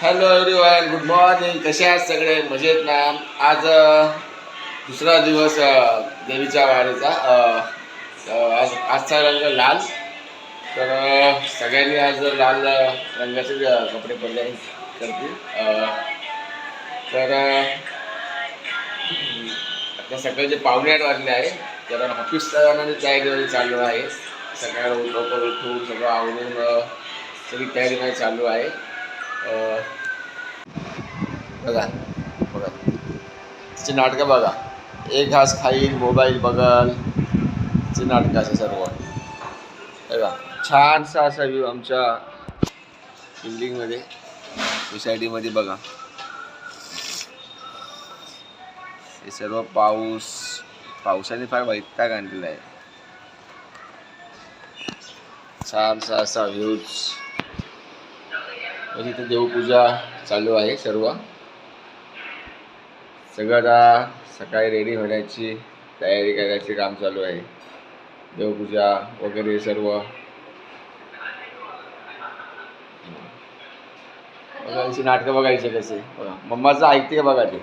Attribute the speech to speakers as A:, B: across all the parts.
A: Hello everyone good morning कसे आहात सगळे? मजेत ना? आज दुसरा दिवस देवीच्या वारीचा. आज आजचा रंग लाल. तर सगळ्यांनी आज लाल रंगाचे कपडे परिधान करतील तर आता सकाळचे पावणे आठ वाजले आहे तर ऑफिसचा जाण्याची तयारी चालू आहे. सकाळ लवकर उठून सगळं आवडून सगळी तयारी माझी चालू आहे. बघा बघा. तिची नाटकं बघा. एक घास खाईल मोबाईल बघल. तिचे नाटकं असं सर्व. बघा छानसा असा व्ह्यू आमच्या बिल्डिंगमध्ये सोसायटीमध्ये बघा. हे सर्व पाऊस पावसाने फार वैताग आणलेला आहे. छानसा असा व्ह्यूज म्हणजे इथे देवपूजा चालू आहे सर्व. सगळं सकाळी रेडी होण्याची तयारी करायचे काम चालू आहे. देवपूजा वगैरे सर्व. बघायची नाटकं बघायचे कसे? बघा. मम्माचं ऐकते का बघा ते?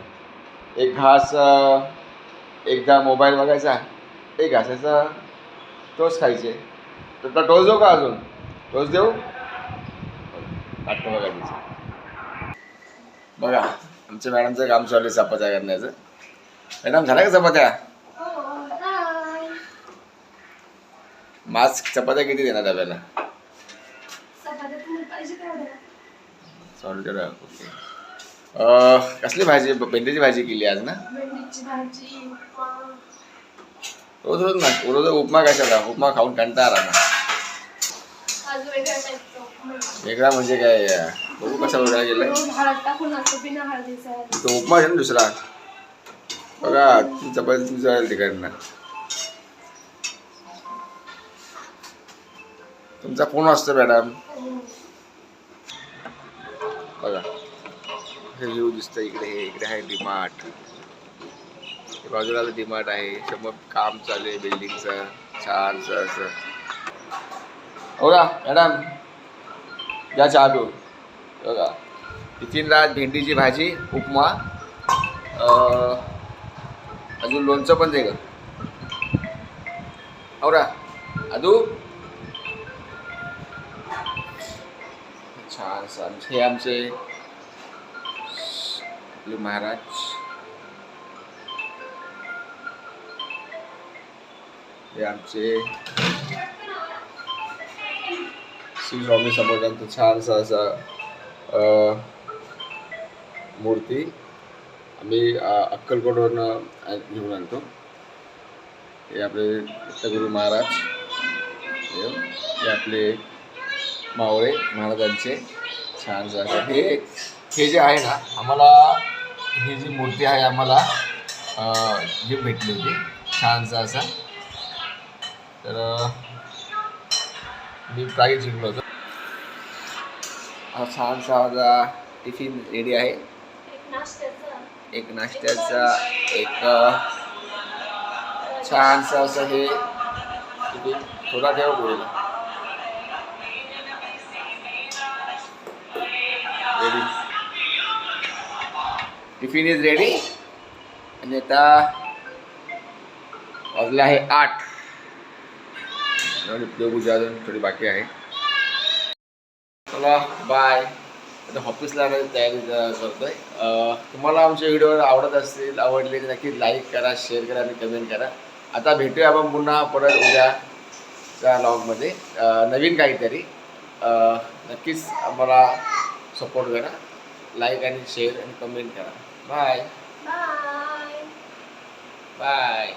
A: एक घास एकदा मोबाईल बघायचा एक घासाचा टोस खायचे. तर टोस देऊ का अजून? टोस देऊ? नाटकं बघायची बघा आमच्या मॅडमचं काम चालू आहे चपात्या करण्याचं. मॅडम झाल्या का चपात्या? मास्क चपात्या किती देणार डब्याला? सॉरी करा ओके. कसली भाजी भेंडीची भाजी केली आज ना? रोज रोज ना रोज उपमा कशाला? उपमा खाऊन कंटाळा ना
B: आज वेगळ्या टाईपचा उपमा
A: वेगळा म्हणजे काय बघू कसा वेगळा गेलाय तो उपमा आहे ना दुसरा. बघा चपाती तुमची जाईल तिकडनं तुमचा फोन असतो मॅडम. बघा. हे व्ह्यू दिसतं इकडे हे इकडे आहे डिमार्ट. बाजूला डिमार्ट आहे. समोर काम चालू आहे बिल्डिंगचं छानसं असं. हो का मॅडम. या चहा पिऊ बघा टिफिनला भेंडीची भाजी उपमा अजून लोणचं पण दे ग. औरा अदू? छान छान हे आमचे आपले महाराज. हे आमचे श्री स्वामी समर्थांचं छानसा असा मूर्ती आम्ही अक्कलकोटवरनं घेऊन आणतो हे आपले दत्तगुरू महाराज हे हे आपले मावळे महाराजांचे छान हे हे जे आहे ना आम्हाला ही जी मूर्ती आहे आम्हाला जी भेटली होती छानसा असा तर मी प्राईज जिंकलो होतो. हा सहा माझा टिफिन रेडी आहे.
B: एक नाश्त्याचा
A: एक छान असं हे टिफिन थोडा ठेव पुढे. रेडी टिफिन इज रेडी आणि आता वाजले आहे आठ. आणि देवपूजा अजून थोडी बाकी आहे. चला बाय आता ऑफिसला तयारी क- करतोय. अं, तुम्हाला आमचे व्हिडिओ आवडत असतील आवडले तर नक्की लाईक करा शेअर करा आणि कमेंट करा. आता भेटूया आपण पुन्हा परत उद्याच्या लॉगमध्ये नवीन काहीतरी. नक्कीच आम्हाला सपोर्ट करा. लाईक आणि शेअर आणि कमेंट करा. Bye
B: bye
A: bye